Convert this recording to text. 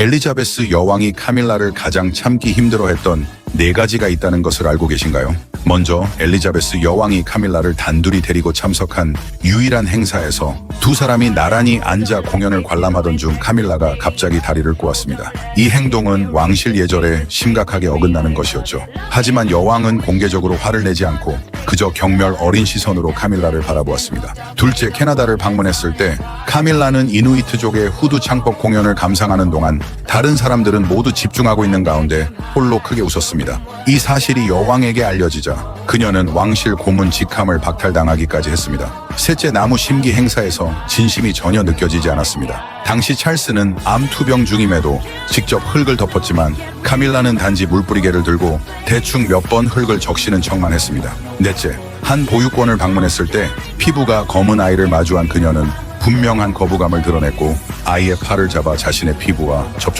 엘리자베스 여왕이 카밀라를 가장 참기 힘들어했던 네 가지가 있다는 것을 알고 계신가요? 먼저 엘리자베스 여왕이 카밀라를 단둘이 데리고 참석한 유일한 행사에서 두 사람이 나란히 앉아 공연을 관람하던 중 카밀라가 갑자기 다리를 꼬았습니다. 이 행동은 왕실 예절에 심각하게 어긋나는 것이었죠. 하지만 여왕은 공개적으로 화를 내지 않고 그저 경멸 어린 시선으로 카밀라를 바라보았습니다. 둘째 캐나다를 방문했을 때 카밀라는 이누이트족의 후드 창법 공연을 감상하는 동안 다른 사람들은 모두 집중하고 있는 가운데 홀로 크게 웃었습니다. 이 사실이 여왕에게 알려지자 그녀는 왕실 고문 직함을 박탈당하기까지 했습니다. 셋째 나무 심기 행사에서 진심이 전혀 느껴지지 않았습니다. 당시 찰스는 암 투병 중임에도 직접 흙을 덮었지만 카밀라는 단지 물뿌리개를 들고 대충 몇 번 흙을 적시는 척만 했습니다. 넷째, 한 보육원을 방문했을 때 피부가 검은 아이를 마주한 그녀는 분명한 거부감을 드러냈고 아이의 팔을 잡아 자신의 피부와 접촉